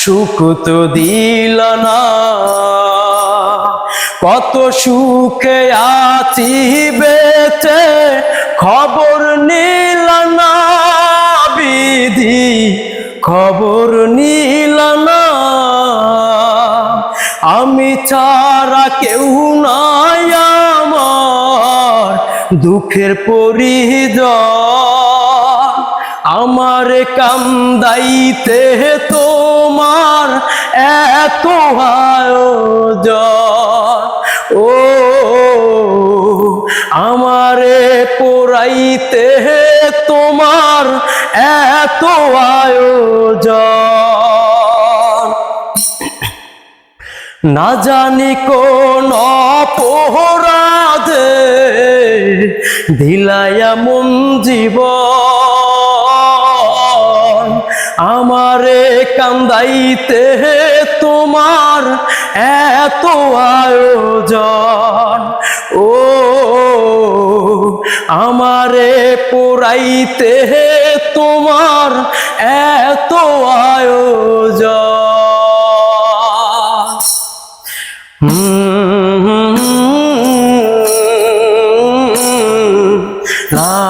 সুখ তো দিল না। কত সুখে আছি বেঁচে, খবর নিল না বিধি, খবর নিল না। আমি ছাড়া কেউ নাই আমার দুঃখের পরিজন। আমার কান্দাইতে তোমার এত আয়োজন। ও, আমারে পোড়াইতে তোমার এত আয়োজন। না জানি কোন অপরাধে দিলায়া মন জীবন। আমারে কান্দাইতে তোমার এত আয়োজন ও আমারে পোড়াইতে তোমার এত আয়োজন লা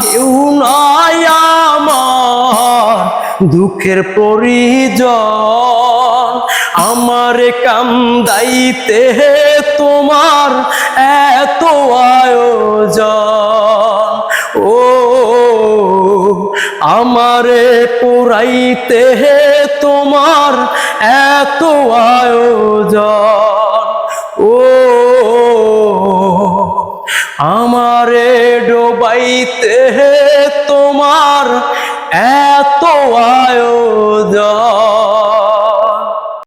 কেউ নাই আমার দুঃখের পরিজন। আমার কান্দাইতে তোমার এত আয়োজন। ও, আমারে পোড়াইতে তোমার এত আয়োজন। ও, আমারে ডোবাইতে তোমার এত আয়োজন।